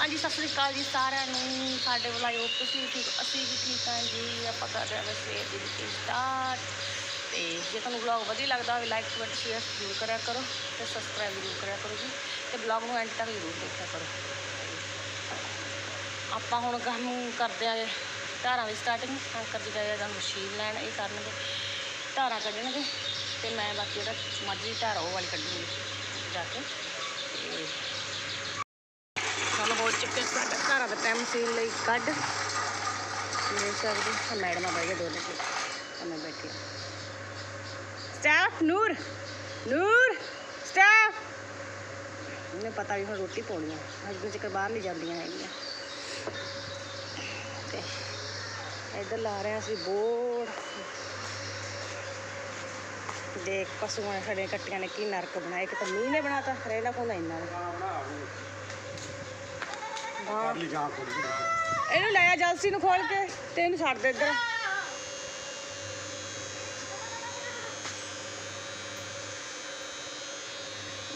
ਹਾਂਜੀ, ਸਤਿ ਸ੍ਰੀ ਅਕਾਲ ਜੀ ਸਾਰਿਆਂ ਨੂੰ। ਸਾਡੇ ਵੱਲ ਆਇਓ ਤੁਸੀਂ ਵੀ ਠੀਕ, ਅਸੀਂ ਵੀ ਠੀਕ ਹਾਂ ਜੀ। ਆਪਾਂ ਕਰ ਰਹੇ ਹਾਂ ਸਵੇਰ ਦੀ ਰੁਟੀਨ ਸਟਾਰਟ ਤੇ ਜੇ ਤੁਹਾਨੂੰ ਵਲੌਗ ਵਧੀਆ ਲੱਗਦਾ ਹੋਵੇ ਲਾਈਕ ਕਮੈਂਟ ਸ਼ੇਅਰ ਜ਼ਰੂਰ ਕਰਿਆ ਕਰੋ ਤੇ ਸਬਸਕ੍ਰਾਈਬ ਜ਼ਰੂਰ ਕਰਿਆ ਕਰੋ ਜੀ। ਤੇ ਵਲੌਗ ਨੂੰ ਐਂਡ ਤੱਕ ਜ਼ਰੂਰ ਦੇਖਿਆ ਕਰੋ। ਆਪਾਂ ਹੁਣ ਕੰਮ ਕਰਦੇ ਆਂਗੇ ਧਾਰਾਂ ਦੀ ਸਟਾਰਟਿੰਗ ਅੰਕਲ ਜੀ ਗਏ ਆ ਮਸ਼ੀਨ ਲੈਣ ਇਹ ਕਰਨਗੇ। ਧਾਰਾਂ ਕੱਢਣਗੇ ਤੇ ਮੈਂ ਬਾਕੀ ਉਹਦਾ ਮਾਝੀ ਧਾਰਾ ਉਹ ਵਾਲੀ ਕੱਢੂੰਗੀ ਜਾ ਕੇ ਤੇ ਸਾਨੂੰ ਹੋ ਚੁੱਕੇ ਸਾਡਾ ਘਰਾਂ ਦਾ ਟਾਈਮ ਸੀਨ ਲਈ ਕੱਢ। ਦੇਖ ਸਕਦੇ ਹਾਂ ਮੈਡਮ ਆ ਬੈਠੇ ਦੋਨੇ ਤੇ ਮੈਂ ਬੈਠੀ ਸਟਾਫ ਨੂਰ ਨੂਰ ਸਟਾਫ ਇਹਨੇ ਪਤਾ ਵੀ ਹੁਣ ਰੋਟੀ ਪਾਉਣੀ ਆ। ਅੱਜ ਤੱਕ ਬਾਹਰ ਨਹੀਂ ਜਾਂਦੀਆਂ ਹੈਗੀਆਂ। ਤੇ ਇੱਧਰ ਲਾ ਰਹੇ ਹਾਂ ਅਸੀਂ ਬੋਰਡ। ਦੇਖ, ਪਸ਼ੂਆਂ ਨੇ ਸਾਡੇ ਕੱਟੀਆਂ ਨੇ, ਕੀ ਨਰਕ ਬਣਾਇਆ। ਇੱਕ ਤਾਂ ਮੀਂਹ ਨੇ ਬਣਾਤਾ ਰੇਲਾ ਕੋਲ ਇੰਨਾ ਨੇ? ਹਾਂ ਲਈ ਗਾਂ ਇਹਨੂੰ ਲੈ ਆ ਜਲਸੀ ਨੂੰ ਖੋਲ ਕੇ ਤੇ ਇਹਨੂੰ ਛੱਡ ਦੇ ਇੱਧਰ।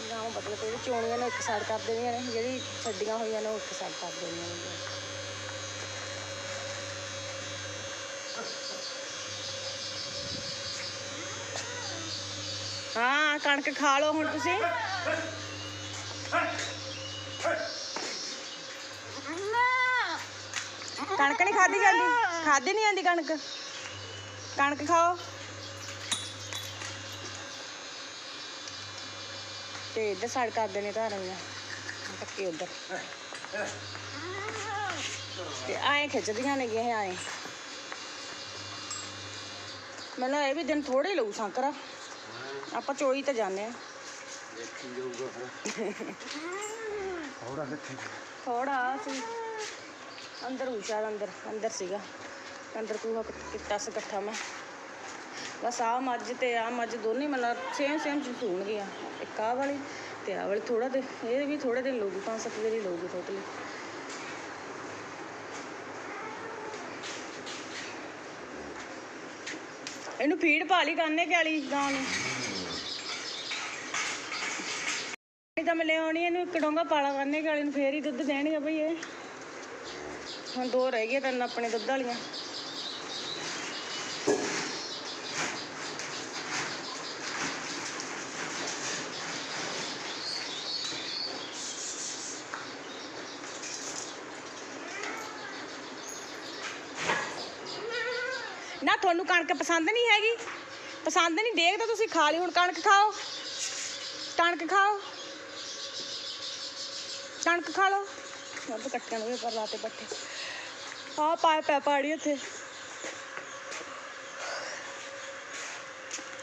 ਨਾ ਮਤਲਬ ਕਿ ਜਿਹੜੀ ਚੋਣੀਆਂ ਨੇ ਇੱਕ ਸਾਈਡ ਕਰ ਦੇਣੀਆਂ ਨੇ, ਜਿਹੜੀ ਛੱਡੀਆਂ ਹੋਈਆਂ ਨੇ ਉਹ ਇੱਕ ਸਾਈਡ ਕਰ ਦੇਣੀਆਂ ਨੇ। ਹਾਂ, ਕਣਕ ਖਾ ਲਓ ਹੁਣ ਤੁਸੀਂ। ਕਣਕ ਨਹੀਂ ਖਾਦੀ ਜਾਂਦੀ? ਖਾਦੀ ਨਹੀਂ ਜਾਂਦੀ ਕਣਕ? ਕਣਕ ਖਾਓ। ਤੇ ਇੱਧਰ ਸਾਈਡ ਕਰ ਦੇਣੇ ਧਾਰਾਂ ਟੱਕੇ ਉੱਧਰ। ਤੇ ਆਏ ਖਿੱਚਦੀਆਂ ਨੇ ਗਏ ਆਏ। ਮੈਨੂੰ ਇਹ ਵੀ ਦਿਨ ਥੋੜੇ ਲਊ ਸੰਕਰਾ। ਆਪਾਂ ਚੋਈ ਤੇ ਜਾਂਦੇ ਆ। ਦੇਖੀ ਜਾਊਗਾ ਫਿਰ। ਥੋੜਾ ਕਿੱਥੇ ਥੋੜਾ ਸੀ। ਅੰਦਰ ਹੁਸ਼ਿਆਰ ਅੰਦਰ ਅੰਦਰ ਸੀਗਾ। ਅੰਦਰ ਕੂਹਾ ਕੀਤਾ ਸੀ ਇਕੱਠਾ ਮੈਂ। ਬਸ ਆ ਮੱਝ ਤੇ ਆ ਮੱਝ ਦੋਨੇ ਮਤਲਬ ਸੇਮ ਸੇਮ ਚ ਸੂਣਗੀਆਂ ਇੱਕ ਆਹ ਵਾਲੀ ਤੇ ਆਹ ਵਾਲੀ ਥੋੜਾ ਦੇ, ਇਹ ਵੀ ਥੋੜੇ ਦਿਨ ਲਊਗੀ, ਪੰਜ ਸੱਤ ਦਿਨ ਹੀ ਟੋਟਲੀ ਇਹਨੂੰ ਫੀਡ ਪਾ ਲਈ ਕਾਨੇ ਕਾਲੀ ਗਾਂ ਨੂੰ। ਨਹੀਂ ਤਾਂ ਮੈਂ ਲਿਆਉਣੀ ਇਹਨੂੰ ਇੱਕ ਡੋਂਗਾ ਪਾਲਾ ਕਰਨੇ ਕਾਲੀ ਨੂੰ, ਫੇਰ ਹੀ ਦੁੱਧ ਦੇਣਗੇ ਭਈ ਇਹ। ਹੁਣ ਦੋ ਰਹਿ ਗਏ ਤਿੰਨ ਆਪਣੇ ਦੁੱਧ ਵਾਲੀਆਂ। ਨਾ, ਤੁਹਾਨੂੰ ਕਣਕ ਪਸੰਦ ਨਹੀਂ ਹੈਗੀ? ਪਸੰਦ ਨਹੀਂ ਤਾਂ ਤੁਸੀਂ ਖਾ ਲਈ, ਹੁਣ ਕਣਕ ਖਾਓ। ਕਣਕ ਖਾਓ। ਕਣਕ ਖਾ ਲਓ। ਸਭ ਕੱਟਣ ਵੀ ਪਰ ਲਾਤੇ ਪੱਠੇ ਆ ਪਾਏ ਪੈ ਪਾੜੀ ਇੱਥੇ।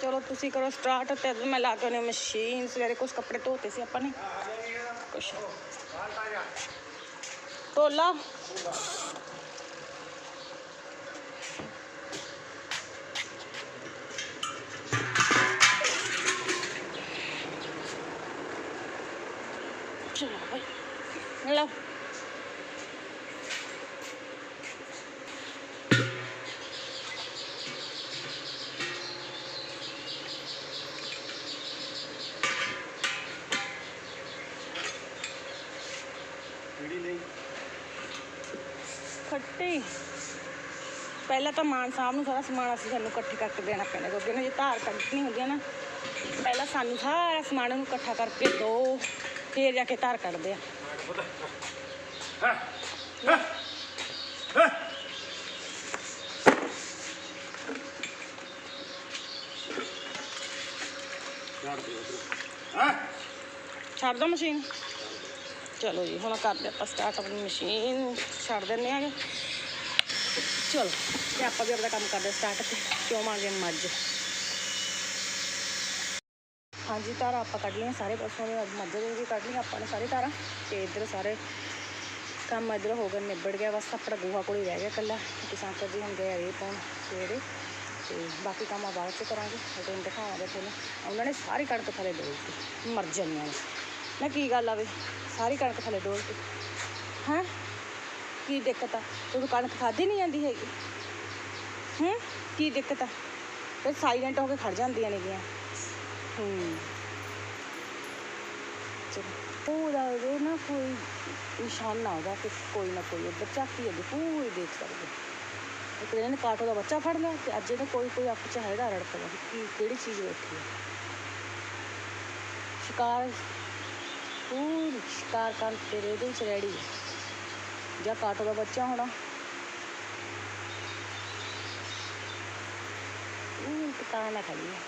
ਚਲੋ ਤੁਸੀਂ ਕਰੋ ਸਟਾਰਟ ਤੇ ਮੈਂ ਲਾ ਕੇ ਆਉਂਦੀ ਮਸ਼ੀਨ ਸਵੇਰੇ ਕੁਝ ਕੱਪੜੇ ਧੋਤੇ ਸੀ ਆਪਾਂ ਨੇ। ਕੁਛ। ਤੋਲਾ ਚਲੋ ਭਾਈ ਲਓ ਕਿਹੜੀ ਲਈ ਖੱਟੀ। ਪਹਿਲਾਂ ਤਾਂ ਮਾਨ ਸਾਹਿਬ ਨੂੰ ਸਾਰਾ ਸਮਾਨ ਅਸੀਂ ਸਾਨੂੰ ਇਕੱਠੇ ਕਰਕੇ ਦੇਣਾ ਪੈਣਾ ਕਿਉਂਕਿ ਨਾ ਜੇ ਧਾਰ ਕੱਢਣੀ ਹੁੰਦੀ ਹੈ ਨਾ। ਪਹਿਲਾਂ ਸਾਨੂੰ ਸਾਰਾ ਸਮਾਨ ਨੂੰ ਇਕੱਠਾ ਕਰਕੇ ਦੋ ਫੇਰ ਜਾ ਕੇ ਧਾਰ ਕੱਢਦੇ ਆ। ਛੱਡ ਦੇ ਉਧਰ ਹਾਂ ਛੱਡ ਦੋ ਮਸ਼ੀਨ। ਚਲੋ ਜੀ, ਹੁਣ ਕਰਦੇ ਆਪਾਂ ਸਟਾਰਟ ਆਪਣੀ ਮਸ਼ੀਨ ਛੱਡ ਦਿੰਦੇ ਆਗੇ ਚਲੋ, ਤੇ ਆਪਾਂ ਵੀ ਆਪਣਾ ਕੰਮ ਕਰਦੇ ਸਟਾਰਟ ਤੇ, ਕਿਉਂ ਆ ਗਏ ਮੱਝ? ਹਾਂਜੀ, ਤਾਰਾਂ ਆਪਾਂ ਕੱਢ ਲਈਆਂ, ਸਾਰੇ ਪਾਸੋਂ ਦੇ ਮੱਝ ਦੇ ਵੀ ਕੱਢ ਲਈਆਂ, ਆਪਾਂ ਨੇ ਸਾਰੇ ਤਾਰਾਂ, ਤੇ ਇੱਧਰ ਸਾਰੇ ਕੰਮ ਇੱਧਰ ਹੋ ਗਏ, ਨਿਬੜ ਗਿਆ, ਬਸ ਆਪਣਾ ਗੋਹਾ ਕੋਲ ਹੀ ਰਹਿ ਗਿਆ ਇਕੱਲਾ ਕਿਸਾਨ ਜੀ ਹੁਣ ਗਏ ਰੇ ਪਾਉਣ ਸਵੇਰੇ, ਤੇ ਬਾਕੀ ਕੰਮ ਆ ਬਾਅਦ ਚ ਕਰਾਂਗੇ ਤੁਹਾਨੂੰ ਦਿਖਾਵਾਂਗੇ ਤੁਹਾਨੂੰ। ਉਹਨਾਂ ਨੇ ਸਾਰੀ ਕਣਕ ਥੱਲੇ ਦਿੱਤੀ ਮਰ ਜਾਂਦੀਆਂ ਨੇ। ਨਾ ਕੀ ਗੱਲ ਆਵੇ ਸਾਰੀ ਕਣਕ ਥੱਲੇ ਡੋਲਤੀ ਹੈਂ? ਕੀ ਦਿੱਕਤ ਆ? ਤੈਨੂੰ ਕਣਕ ਖਾਧੀ ਨਹੀਂ ਜਾਂਦੀ ਹੈਗੀ। ਹੂੰ? ਕੀ ਦਿੱਕਤ ਆ? ਫਿਰ ਸਾਈਲੈਂਟ ਹੋ ਕੇ ਖੜ ਜਾਂਦੀਆਂ ਨੇਗੀਆਂ। ਹੂੰ। ਪੂਰਾ ਉਹ ਨਾ ਕੋਈ ਨਿਸ਼ਾਨ ਨਾ ਉਹਦਾ ਕਿ ਕੋਈ ਨਾ ਕੋਈ। ਉੱਧਰ ਝਾਕੀ ਅੱਗੇ ਪੂਰੀ ਦੇਖ ਸਕਦੇ। ਇੱਕ ਦਿਨ ਕਾਟੋ ਦਾ ਬੱਚਾ ਫੜ ਲਿਆ ਤੇ ਅੱਜ ਇਹਨੇ ਕੋਈ ਕੋਈ ਅੱਖ 'ਚ ਹੈਗਾ ਰੜਕਦਾ। ਕਿ ਕਿਹੜੀ ਚੀਜ਼ ਵੇਖੀ ਹੈ ਸ਼ਿਕਾਰ ਪੂਰੀ ਸ਼ਿਕਾਰ ਕਰਨ ਤੇਰੇ ਇਹਦੇ ਵਿੱਚ ਰੈਡੀ ਹੈ ਜਾਂ ਕਾਟੋ ਦਾ ਬੱਚਾ ਹੋਣਾ। ਉਹ ਕਿਤਾ ਨਾ ਖੜੀ ਹੈ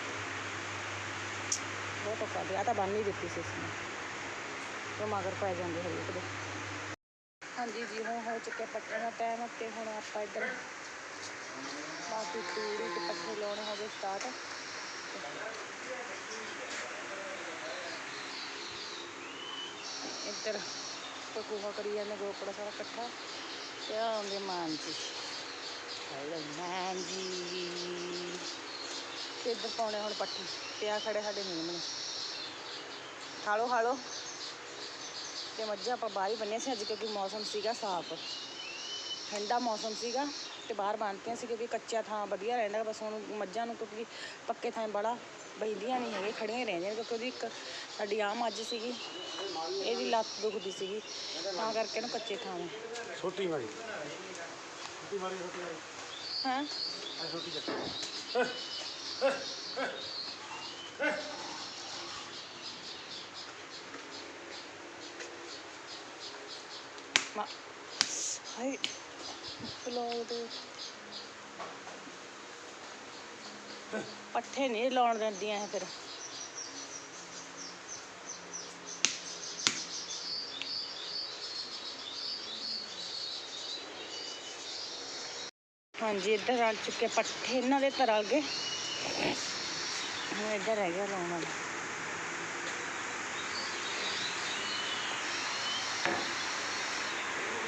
ਬਹੁਤ ਔਖਾ ਗਿਆ ਤਾਂ ਬੰਨ ਹੀ ਦਿੱਤੀ ਸੀ ਇਸਨੇ। ਉਹ ਮਗਰ ਪੈ ਜਾਂਦੇ ਹਰੇਕ ਦੇ। ਹਾਂਜੀ ਜੀ, ਹੁਣ ਹੋ ਚੁੱਕਿਆ ਪੱਟਣ ਦਾ ਟਾਈਮ ਤੇ ਹੁਣ ਆਪਾਂ ਇੱਧਰ ਬਾਕੀ ਤੂੜੀ ਤੇ ਪੱਠੇ ਲਾਉਣੇ ਹੋ ਗਏ ਸਟਾਰਟ ਇੱਧਰ ਪਕੂਹਾ ਕਰੀ ਜਾਂਦੇ ਗੋਪੜਾ ਸਾਰਾ ਇਕੱਠਾ। ਤੇ ਆਉਂਦੇ ਮਾਨ ਜੀ ਹੈਲੋ ਮਾਨ ਜੀ ਤੇ ਇੱਧਰ ਪਾਉਣੇ ਹੁਣ ਪੱਠੇ। ਤੇ ਆ ਖੜੇ ਸਾਡੇ ਮੇਮਣੇ ਹਾਲੋ ਹਾਲੋ। ਤੇ ਮੱਝਾਂ ਆਪਾਂ ਬਾਹਰ ਹੀ ਬੰਨਿਆ ਸੀ ਅੱਜ ਕਿਉਂਕਿ ਮੌਸਮ ਸੀਗਾ ਸਾਫ਼। ਠੰਡਾ ਮੌਸਮ ਸੀਗਾ ਤੇ ਬਾਹਰ ਬੰਨ੍ਹਤੀਆਂ ਸੀ ਕਿਉਂਕਿ ਕੱਚਾ ਥਾਂ ਵਧੀਆ ਰਹਿੰਦਾ ਬਸ ਹੁਣ ਮੱਝਾਂ ਨੂੰ ਕਿਉਂਕਿ ਪੱਕੇ ਥਾਂ ਬੜਾ ਬੈਂਦੀਆਂ ਨਹੀਂ ਹੈਗੇ ਖੜੀਆਂ ਰਹਿੰਦੀਆਂ ਕਿਉਂਕਿ ਉਹਦੀ ਇੱਕ ਸਾਡੀ ਆਹ ਮੱਝ ਸੀਗੀ। ਇਹਦੀ ਲੱਤ ਦੁਖਦੀ ਸੀਗੀ। ਤਾਂ ਕਰਕੇ ਇਹਨੂੰ ਕੱਚੇ ਥਾਂ ਨੇ ਛੋਟੀ ਮਾਰੀ। ਛੋਟੀ ਮਾਰੀ ਛੋਟੀ ਮਾਰੀ। ਹਾਂ? ਆ ਛੋਟੀ ਚੱਕ। ਮਾ ਹਾਏ ਬਲੌਗ ਦੇ ਪੱਠੇ ਨਹੀਂ ਲਾਉਣ ਦਿੰਦੀਆਂ ਇਹ ਫਿਰ। ਹਾਂਜੀ ਇੱਧਰ ਰਲ ਚੁੱਕੇ ਪੱਠੇ ਇਹਨਾਂ ਦੇ ਤਾਂ ਰਲ ਗਏ। ਹੁਣ ਇੱਧਰ ਰਹਿ ਗਿਆ ਲਾਉਣ ਵਾਲਾ।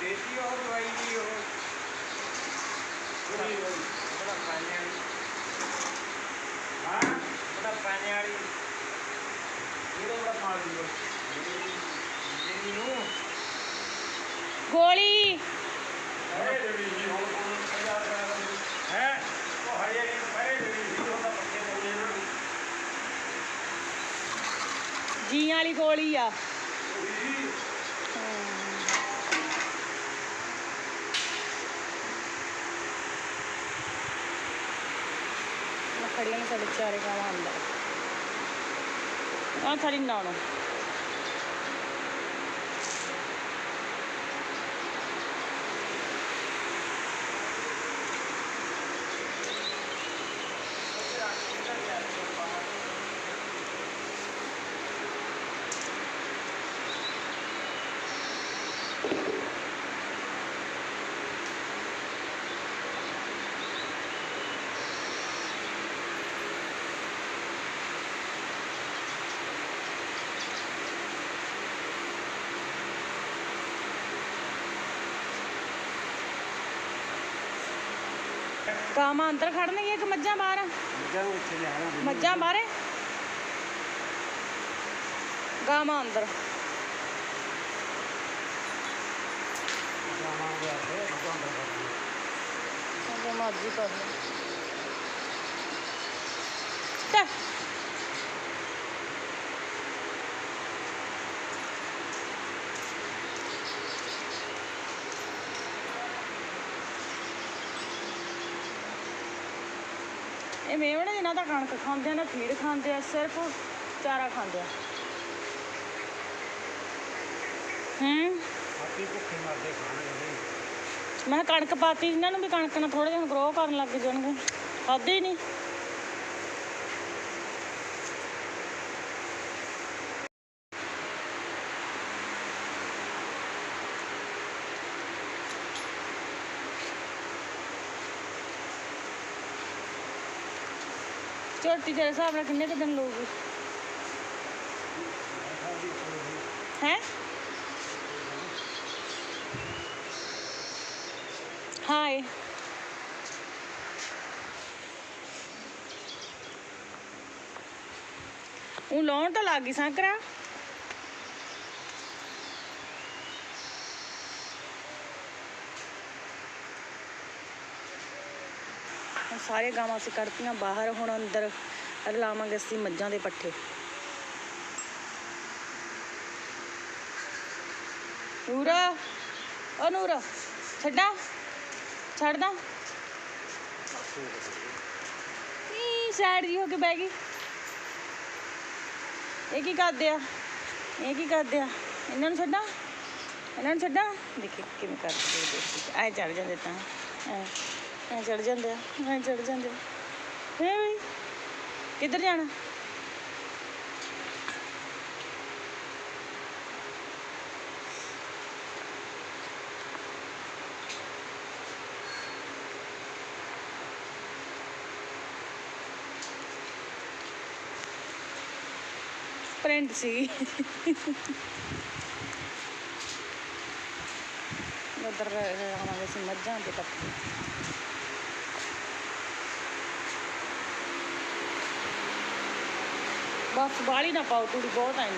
ਦੇਸੀ ਉਹ ਦਵਾਈ ਦੀ ਉਹ। ਬੜਾ ਪਾਣੀ ਵਾਲੀ। ਹਾਂ ਬੜਾ ਪਾਣੀ ਵਾਲੀ। ਇਹਦਾ ਬੜਾ ਪਾਣੀ ਦੀ ਜਿਹੜੀ ਨੂੰ। ਗੋਲੀ। ਜੀ ਹੁਣ ਰੁਪਏ ਹੈ ਉਹ ਹਰਿਆਣੀ ਨੂੰ ਪਰੇ ਜਿਹੜੀ ਸੀ ਉਹਦਾ ਪੱਕੇ ਪਾਉਣੇ ਇਹਨਾਂ ਨੂੰ ਜੀਆਂ ਵਾਲੀ ਗੋਲੀ ਆ ਉਹੀ ਮੈਂ ਖੜੀਆਂ ਨੇ ਸਾਡੇ ਚਾਰੇ ਗਾਵਾਂ ਅੰਦਰ ਆ ਥੜੀ ਨਾਣੋ ਗਾਵਾਂ ਅੰਦਰ ਖੜਨਗੀਆਂ ਕਿ ਮੱਝਾਂ ਬਾਹਰ? ਮੱਝਾਂ ਨੂੰ ਇੱਥੇ ਲਿਆਣਾ ਮੱਝਾਂ ਬਾਹਰੇ? ਗਾਵਾਂ ਅੰਦਰ। ਜਾਵਾਂਗੇ ਆਪੇ ਮੱਝਾਂ ਅੰਦਰ ਕਰਨੀ ਜੋ ਮਰਜ਼ੀ ਕਰ ਲਓ। ਇਹ ਮੇਵਣੇ ਜਿਨ੍ਹਾਂ ਦਾ ਕਣਕ ਖਾਂਦੇ ਆ ਨਾ ਫੀਡ ਖਾਂਦੇ ਆ ਸਿਰਫ ਚਾਰਾ ਖਾਂਦੇ ਆ। ਹੂੰ? ਆਪੀ ਭੁੱਖੇ ਮਰਦੇ ਨਹੀਂ ਮੈਂ ਕਣਕ ਪਾਤੀ ਇਹਨਾਂ ਨੂੰ ਵੀ ਕਣਕ ਨਾਲ ਥੋੜੇ ਦਿਨ ਗਰੋ ਕਰਨ ਲੱਗ ਜਾਣਗੇ। ਖਾਦੇ ਨਹੀਂ ਝੋਟੀ ਦੇ ਹਿਸਾਬ ਨਾਲ ਕਿੰਨੇ ਕੁ ਦਿਨ ਲਊਗੀ? ਹੈ? ਹਾਏ ਉਹ ਲਾਉਣ ਤਾਂ ਲੱਗ ਗਈ ਸੰਕਰਾ। ਹੁਣ ਸਾਰੇ ਗਾਵਾਂ ਅਸੀਂ ਕੱਢਤੀਆਂ, ਬਾਹਰ ਹੁਣ ਅੰਦਰ ਲਾਵਾਂਗੇ ਅਸੀਂ ਮੱਝਾਂ ਦੇ ਪੱਠੇ। ਨੂਰ, ਓ ਨੂਰ, ਛੱਡਾਂ ਛੱਡਦਾ ਨੀ ਸਾਈਡ ਜੀ ਹੋ ਕੇ ਬਹਿ ਗਈ। ਇਹ ਕੀ ਕਰਦੇ ਆ? ਇਹ ਕੀ ਕਰਦੇ ਆ? ਇਹਨਾਂ ਨੂੰ ਛੱਡਾਂ? ਇਹਨਾਂ ਨੂੰ ਛੱਡਾਂ? ਦੇਖੀ ਕਿਵੇਂ ਕਰਦੇ ਦੇਖੀ। ਐ ਚੜ ਜਾਂਦੇ ਤਾਂ। ਐ ਐ ਚੜ ਜਾਂਦੇ ਆ, ਐ ਚੜ ਜਾਂਦੇ ਆ। ਹੈ ਵੀ ਕਿੱਧਰ ਜਾਣਾ? ਪ੍ਰਿੰਟ ਸੀ। ਉਧਰ ਆਵਾਂਗੇ ਸੀ ਮੱਝਾਂ ਦੇ ਪੱਠੇ ਬਸ ਬਾਲੀ ਨਾ ਪਾਓ ਤੂੜੀ ਬਹੁਤ ਆਈ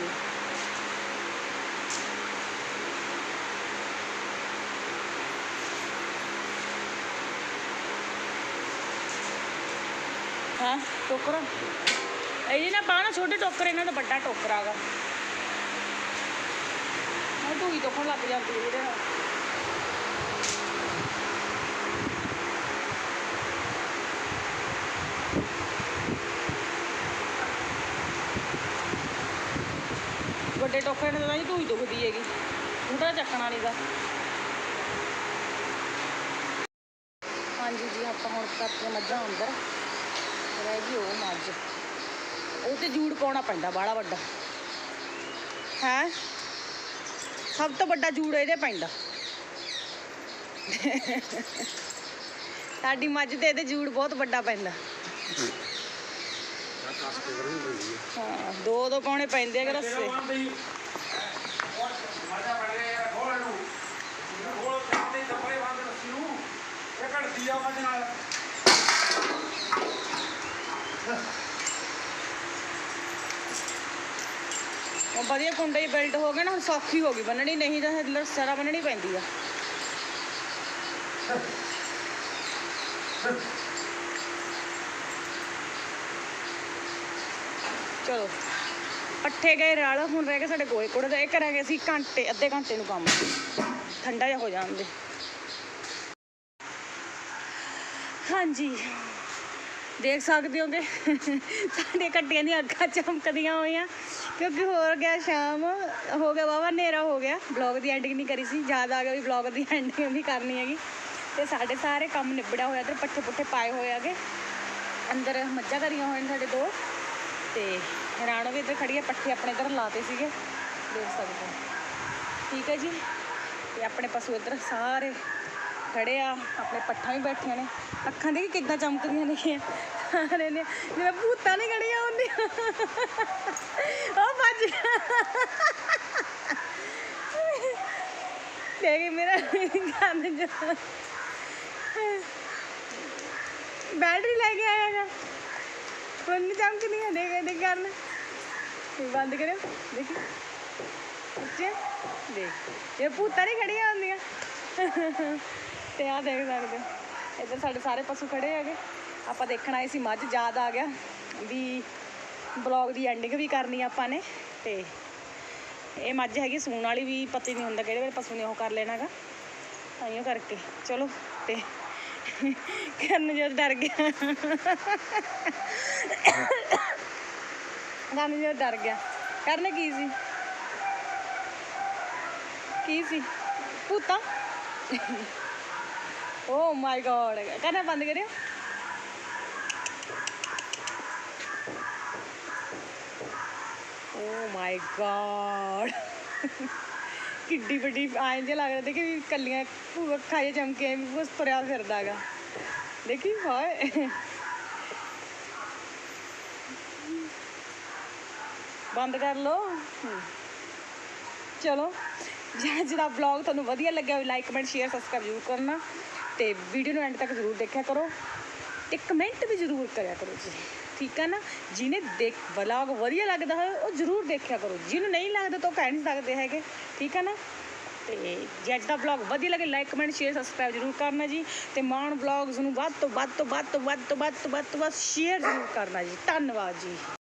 ਹਾਂ, ਟੋਕਰਾ? ਇਹ ਜੀ ਨਾ ਪਾਣਾ ਛੋਟੇ ਟੋਕਰੇ, ਇਹਨਾਂ ਦਾ ਵੱਡਾ ਟੋਕਰਾ ਗਾ। ਮੈਂ ਢੂਈ ਤੋਂ ਲੱਗ ਜਾਂਦੀ ਇਹਦੇ ਨਾਲ। ਵੱਡੇ ਟੋਕਰੇ ਨਾਲ ਤਾਂ ਜੀ ਢੂਈ ਦੁਖਦੀ ਹੈਗੀ। ਉਹਦਾ ਚੱਕਣਾ ਨਹੀਂਗਾ ਹਾਂਜੀ ਜੀ, ਆਪਾਂ ਹੁਣ ਕਰਦੇ ਮੱਝਾਂ ਅੰਦਰ। ਰਹਿ ਗਈ ਉਹ ਮੱਝ। ਉਹ ਤੇ ਜੂੜ ਪਾਉਣਾ ਪੈਂਦਾ ਬਾੜਾ ਵੱਡਾ। ਹੈ? ਸਭ ਤੋਂ ਵੱਡਾ ਜੂੜ ਇਹਦੇ ਪੈਂਦਾ। ਸਾਡੀ ਮੱਝ ਤੇ ਇਹਦੇ ਜੂੜ ਬਹੁਤ ਵੱਡਾ ਪੈਂਦਾ। ਹਾਂ, ਦੋ ਦੋ ਪਾਉਣੇ ਪੈਂਦੇ ਆ ਰੱਸੇ। ਉਹ ਵਧੀਆ ਕੁੰਡੇ ਹੀ ਬਿਲਟ ਹੋ ਗਏ ਨਾ ਸੌਖੀ ਹੋ ਗਈ, ਬੰਨਣੀ ਨਹੀਂ ਤਾਂ ਇਹ ਸਾਰਾ ਬੰਨਣੀ ਪੈਂਦੀ ਆ। ਚਲੋ। ਪੱਠੇ ਗਏ ਰਲ, ਹੁਣ ਰਹਿ ਗਏ ਸਾਡੇ ਗੋਏ ਕੋੜੇ ਦਾ ਇਹ ਕਰਾਂਗੇ ਅਸੀਂ ਘੰਟੇ, ਅੱਧੇ ਘੰਟੇ ਨੂੰ ਕੰਮ। ਠੰਡਾ ਜਿਹਾ ਹੋ ਜਾਣ ਦੇ ਹਾਂਜੀ। ਦੇਖ ਸਕਦੇ ਹੋਗੇ, ਸਾਡੇ ਕੱਟੀਆਂ ਦੀਆਂ ਅੱਖਾਂ ਚਮਕਦੀਆਂ ਹੋਈਆਂ। ਕਿਉਂਕਿ ਹੋਰ ਗਿਆ ਸ਼ਾਮ, ਹੋ ਗਿਆ ਵਾਵਾ ਹਨੇਰਾ ਹੋ ਗਿਆ। ਬਲੌਗ ਦੀ ਐਂਡਿੰਗ ਨਹੀਂ ਕਰੀ ਸੀ। ਯਾਦ ਆ ਗਿਆ ਵੀ ਬਲੌਗ ਦੀ ਐਂਡਿੰਗ ਵੀ ਕਰਨੀ ਹੈਗੀ। ਤੇ ਸਾਡੇ ਸਾਰੇ ਕੰਮ ਨਿਬੜਿਆ ਹੋਇਆ ਤੇ ਪੱਠੇ ਪੁੱਠੇ ਪਾਏ ਹੋਏ ਹੈਗੇ। ਅੰਦਰ ਮੱਝਾਂ ਕਰੀਆਂ ਹੋਏ ਨੇ ਸਾਡੇ ਦੋ। ਤੇ ਰਾਣੋ ਵੀ ਇੱਧਰ ਖੜੀ ਹੈ ਪੱਠੇ ਆਪਣੇ ਇੱਧਰ ਲਾਤੇ ਸੀਗੇ। ਦੇਖ ਸਕਦੇ ਹੋ। ਠੀਕ ਹੈ ਜੀ। ਤੇ ਆਪਣੇ ਪਸ਼ੂ ਇੱਧਰ ਸਾਰੇ ਖੜੇ ਆ। ਆਪਣੇ ਪੱਠਾਂ ਵੀ ਬੈਠੀਆਂ ਨੇ। ਅੱਖਾਂ ਦੇ ਕਿੱਦਾਂ ਚਮਕਦੀਆਂ ਨੇ ਸਾਰੇ ਨੇ। ਜਿਵੇਂ ਭੂਤਾਂ ਨਹੀਂ ਖੜੀਆਂ ਹੁੰਦੀਆਂ। ਉਹ ਭੱਜ ਦੇਖ ਮੇਰਾ ਕੰਨ ਜੋ ਬੈਟਰੀ ਲੈ ਕੇ ਆਇਆ ਆਇਆਗਾ ਹੁਣ ਚਮਕਦੀਆਂ ਦੇਖ ਦੇਖ ਕਰਨ। ਇਹ ਬੰਦ ਕਰਿਓ, ਦੇਖੀ। ਉੱਚੇ ਦੇਖ। ਇਹ ਭੂਤਾਂ ਨਹੀਂ ਖੜੀਆਂ ਹੁੰਦੀਆਂ। ਤੇ ਆ ਦੇਖ ਸਕਦੇ ਹੋ। ਇੱਧਰ ਸਾਡੇ ਸਾਰੇ ਪਸ਼ੂ ਖੜੇ ਹੈਗੇ। ਆਪਾਂ ਦੇਖਣ ਆਏ ਸੀ, ਮੱਝ ਯਾਦ ਆ ਗਿਆ ਵੀ ਬਲੌਗ ਦੀ ਐਂਡਿੰਗ ਵੀ ਕਰਨੀ ਆਪਾਂ ਨੇ। ਤੇ ਇਹ ਮੱਝ ਹੈਗੀ, ਸੂਣ ਵਾਲੀ ਵੀ ਪਤਾ ਨਹੀਂ ਹੁੰਦਾ ਕਿਹੜੇ ਵੇਲੇ ਪਸ਼ੂ ਨੇ ਉਹ ਕਰ ਲੈਣਾਗਾ। ਤਾਈਓ ਕਰਕੇ। ਚਲੋ, ਤੇ ਕਰਨ ਜੋ ਡਰ ਗਿਆ। ਕਰਨ ਜੋ ਡਰ ਗਿਆ। ਕਰਨ ਕੀ ਸੀ? ਕੀ ਸੀ? ਭੂਤਾਂ? ਓ ਮਾਈ ਗॉड ਕਰਨਾ ਬੰਦ ਕਰਿਓ। ਓ ਮਾਈ ਗॉड ਕਿੱਡੀ ਵੱਡੀ, ਆਏ ਜੇ ਲੱਗ ਰਿਹਾ ਤੇ ਕਿ ਕੱਲੀਆਂ ਅੱਖਾਂ ਜੇ ਚਮਕੇ ਵੀ ਤੁਰਿਆ ਫਿਰਦਾਗਾ ਦੇਖੀ, ਹਾਏ। ਬੰਦ ਕਰ ਲੋ ਚਲੋ ਜੇ ਅੱਜ ਦਾ ਵਲੌਗ ਤੁਹਾਨੂੰ ਵਧੀਆ ਲੱਗਿਆ ਹੋਵੇ ਲਾਈਕ ਕਮੈਂਟ ਸ਼ੇਅਰ ਸਬਸਕ੍ਰਾਈਬ ਜ਼ਰੂਰ ਕਰਨਾ। ਤੇ ਵੀਡੀਓ ਨੂੰ ਐਂਡ ਤੱਕ ਜ਼ਰੂਰ ਦੇਖਿਆ ਕਰੋ। ਤੇ ਕਮੈਂਟ ਵੀ ਜ਼ਰੂਰ ਕਰਿਆ ਕਰੋ ਜੀ। ਠੀਕ ਹੈ ਨਾ, ਜਿਹਨੇ ਦੇਖ ਵਲੌਗ ਵਧੀਆ ਲੱਗਦਾ ਹੋਵੇ, ਉਹ ਜ਼ਰੂਰ ਦੇਖਿਆ ਕਰੋ। ਜਿਹਨੂੰ ਨਹੀਂ ਲੱਗਦਾ ਤਾਂ ਉਹ ਕਹਿ ਨਹੀਂ ਸਕਦੇ ਹੈਗੇ, ਠੀਕ ਹੈ ਨਾ? ਤੇ ਜੇ ਅੱਜ ਦਾ ਵਲੌਗ ਵਧੀਆ ਲੱਗੇ ਲਾਈਕ ਕਮੈਂਟ ਸ਼ੇਅਰ ਸਬਸਕ੍ਰਾਈਬ ਜ਼ਰੂਰ ਕਰਨਾ ਜੀ। ਤੇ ਮਾਨ ਵਲੌਗਸ ਨੂੰ ਵੱਧ ਤੋਂ ਵੱਧ ਤੋਂ ਵੱਧ ਤੋਂ ਵੱਧ ਤੋਂ ਵੱਧ ਤੋਂ ਵੱਧ ਤੋਂ ਵੱਧ ਸ਼ੇਅਰ ਜ਼ਰੂਰ ਕਰਨਾ ਜੀ। ਧੰਨਵਾਦ ਜੀ।